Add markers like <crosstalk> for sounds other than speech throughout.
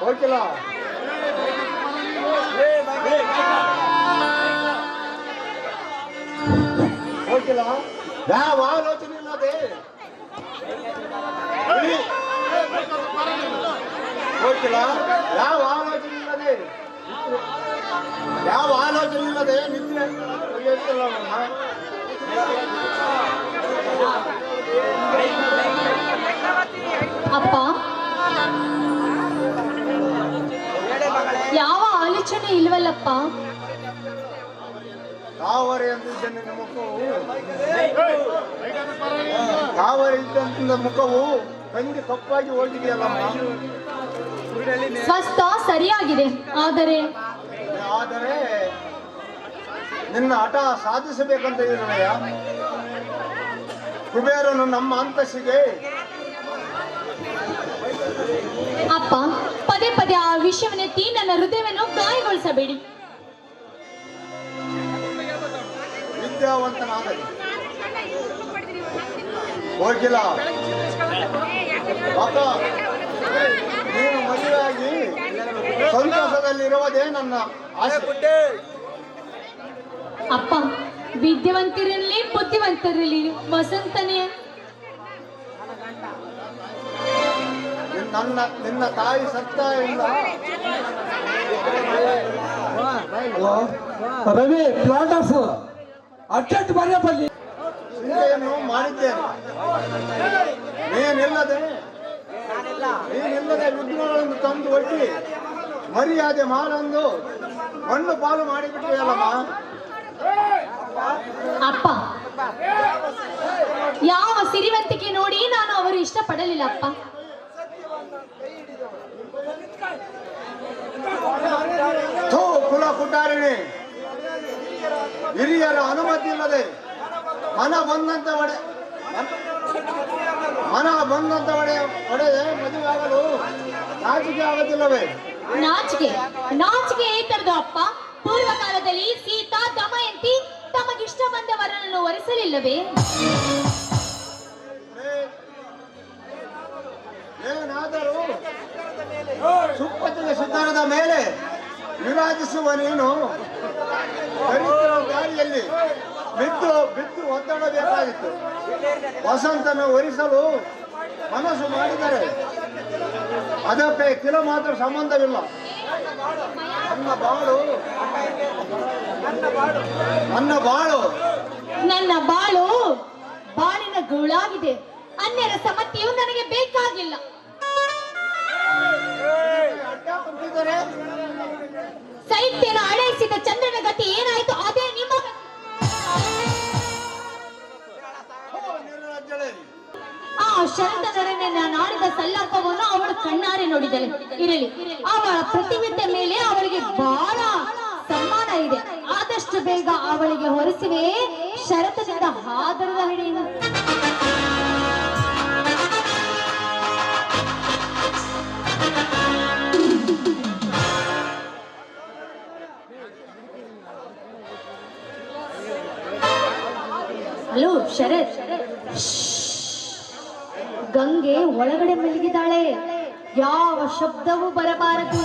ಹೋಗಿಲ್ಲ ಹೋಗಿಲ್ಲ ಯಾವ ಆಲೋಚನೆ ಇಲ್ಲದೆ ಇಳಿ. ಹೋಗಿಲ್ಲ ಯಾವ ಆಲೋಚನೆ ಇಲ್ಲದೆ ಯಾವ ಆಲೋಚನೆ ಇಲ್ಲದೆ ಆಲೋಚನೆ ಕಾವರಿ ಅಂತಿದ್ದ ಮುಖವು. ಕಾವರಿ ಇದ್ದಂತ ಮುಖವು ಕಂಗಿ ಕಪ್ಪಾಗಿ ಹೋಗಿದೆಯಲ್ಲಮ್ಮ. ಸ್ವಸ್ಥ ಸರಿಯಾಗಿದೆ. ಆದರೆ? ಆದರೆ ನಿನ್ನ ಹಠ ಸಾಧಿಸಬೇಕಂತ ಇರಲಯ್ಯ ಕುಬೇರನು ನಮ್ಮ ಅಂತಸ್ಸಿಗೆ ಅಪ್ಪ. ಪದೇ ಪದೇ ಆ ವಿಷಯವನ್ನೆತ್ತಿ ನನ್ನ ಹೃದಯವನ್ನು ಗಾಯಗೊಳಿಸಬೇಡಿ ವಿದ್ಯಾವಂತನಾಗಲಿ. ಹೋಗಿಲ್ಲ. ನೀನು ಮದುವೆಯಾಗಿ ಸಂತೋಷದಲ್ಲಿರುವುದೇ ನನ್ನ ಆಸೆ. ಅಪ್ಪ ವಿದ್ಯಾವಂತರಲ್ಲಿ ಬುದ್ಧಿವಂತರಲ್ಲಿ ವಸಂತನೇ. ನನ್ನ ನಿನ್ನ ತಾಯಿ ಸತ್ತ ಇಲ್ಲ. ರವಿ ಪ್ಲಾಟ್ ಆಫ್ ಅರ್ಜೆಂಟ್ ಬರೆಯಬಲ್ಲಿ ಚಿಂತೆಯನ್ನು ಮಾಡಿದ್ದೇನೆ. ನೀನಿಲ್ಲದೆ ನೀನಿಲ್ಲದೆ ವಿಘ್ನಗಳನ್ನು ತಂದು ಒಟ್ಟಿ ಮರ್ಯಾದೆ ಮಾರಂದು ಮಣ್ಣು ಪಾಲು ಮಾಡಿಬಿಟ್ಟಿಯಲ್ಲಮ್ಮ? ಅಪ್ಪ ಯಾವ ಸಿರಿವಂತಿಕೆ ನೋಡಿ ನಾನು ಅವರು ಇಷ್ಟಪಡಲಿಲ್ಲ ಅಪ್ಪ. ಕುಟಾರಿಣಿ ಹಿರಿಯರ ಅನುಮತಿ ಇಲ್ಲದೆ ಮನ ಬಂದಂತ ಒಡೆ ಮನ- ಬಂದಂತ ಒಡೆ ಒಡೆದೆ ಮದುವೆ ಆಗಲು ನಾಚಿಕೆ ಆಗುತ್ತಿಲ್ಲವೇ? ನಾಚಿಕೆ ನಾಚಿಕೆ ಏತರದು ಅಪ್ಪ? ಪೂರ್ವ ಕಾಲದಲ್ಲಿ ಸೀತಾ ದಮಯಂತಿ ತಮಗಿಷ್ಟ ಬಂದ ವರನನ್ನು ವರಿಸಲಿಲ್ಲವೇ ಏನಾದರೂ ಸುಪ್ಪತ್ತಿನ ಸುತ್ತಾರದ ಮೇಲೆ ವಿರಾಜಿಸುವ ನೀನು ಗಾಳಿಯಲ್ಲಿ ದಾರಿಯಲ್ಲಿ ಬಿದ್ದು ಬಿದ್ದು ಒದ್ದಾಡಬೇಕಾಗಿತ್ತು. ವಸಂತನ ಒರಿಸಲು ಮನಸ್ಸು ಮಾಡಿದರೆ ಅದಕ್ಕೆ ಕೆಲವು ಮಾತ್ರ ಸಂಬಂಧವಿಲ್ಲ. ನನ್ನ ಬಾಳು ನನ್ನ ಬಾಳು. ನನ್ನ ಬಾಳು ಬಾಳಿನ ಗೂಳಾಗಿದೆ. ಅನ್ಯರ ಸಮತಿಯು ಶರದನೊಡನೆ ನಾನು ಆಡಿದ ಸಲ್ಲಾಪವನ್ನು ಅವಳು ಕಣ್ಣಾರೆ ನೋಡಿದಳು. ಇರಲಿ, ಅವಳ ಪ್ರತಿಮೆತೆ ಮೇಲೆ ಅವಳಿಗೆ ಬಹಳ ಸನ್ಮಾನ ಇದೆ. ಆದಷ್ಟು ಬೇಗ ಅವಳಿಗೆ ಹೊರಿಸುವೆ. ಶರತದಿಂದ ಹಾದರದ ಹಿಡಿಯುವ ಹಲೋ, ಶರತ್. ಗಂಗೆ ಒಳಗಡೆ ಮಲಗಿದಾಳೆ ಯಾವ ಶಬ್ದವೂ ಬರಬಾರದು.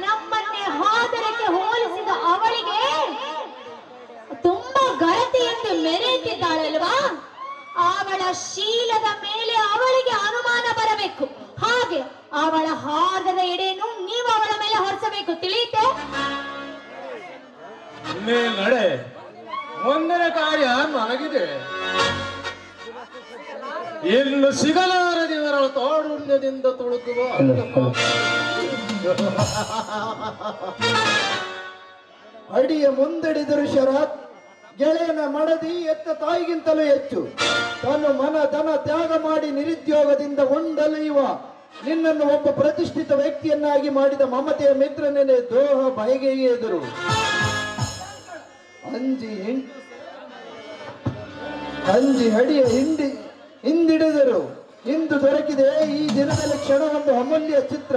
ನಮ್ಮನ್ನೇ ಹಾದರಕ್ಕೆ ಹೋಲಿಸಿದ ಅವಳಿಗೆ ತುಂಬಾ ಗರತಿಯೆಂದು ಮೆರೆಯುತ್ತಿದ್ದಾಳಲ್ವಾ? ಅವಳ ಶೀಲದ ಮೇಲೆ ಅವಳಿಗೆ ಅನುಮಾನ ಬರಬೇಕು. ಹಾಗೆ ಅವಳ ಹಾದದ ಎಡೆಯನ್ನು ನೀವು ಅವಳ ಮೇಲೆ ಹೊರಿಸಬೇಕು. ತಿಳಿಯುತ್ತೆ? ನಡೆ. ಕಾರ್ಯ ನನಗಿದೆ ಇನ್ನು ಸಿಗಲಾರದಿವರ ತಾರುಣ್ಯದಿಂದ ತುಳುಕುವ <laughs> ಅಡಿಯ ಮುಂದಡಿದರು ಶರತ್, ಗೆಳೆಯನ ಮಡದಿ ಎತ್ತ ತಾಯಿಗಿಂತಲೂ ಹೆಚ್ಚು. ತನ್ನ ಮನ ಧನ ತ್ಯಾಗ ಮಾಡಿ ನಿರುದ್ಯೋಗದಿಂದ ಉಂಡಲೆಯುವ ನಿನ್ನನ್ನು ಒಬ್ಬ ಪ್ರತಿಷ್ಠಿತ ವ್ಯಕ್ತಿಯನ್ನಾಗಿ ಮಾಡಿದ ಮಮತೆಯ ಮಿತ್ರನೇ ದೋಹ ಬಯಗೆ ಎದುರು. ಅಂಜಿ ಅಂಜಿ ಹಡಿಯ ಹಿಂಡಿ ಹಿಂದಿಡಿದರು ಇಂದು ದೊರಕಿದೆ ಈ ದಿನದಲ್ಲಿ ಒಂದು ಅಮೂಲ್ಯ ಚಿತ್ರ.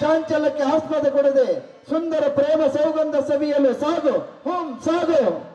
ಚಾಂಚಲಕ್ಕೆ ಆಸ್ಪದ ಕೊಡದೆ ಸುಂದರ ಪ್ರೇಮ ಸೌಗಂಧ ಸವಿಯಲು ಸಾಗು. ಹ್ಮ್ ಸಾಗು.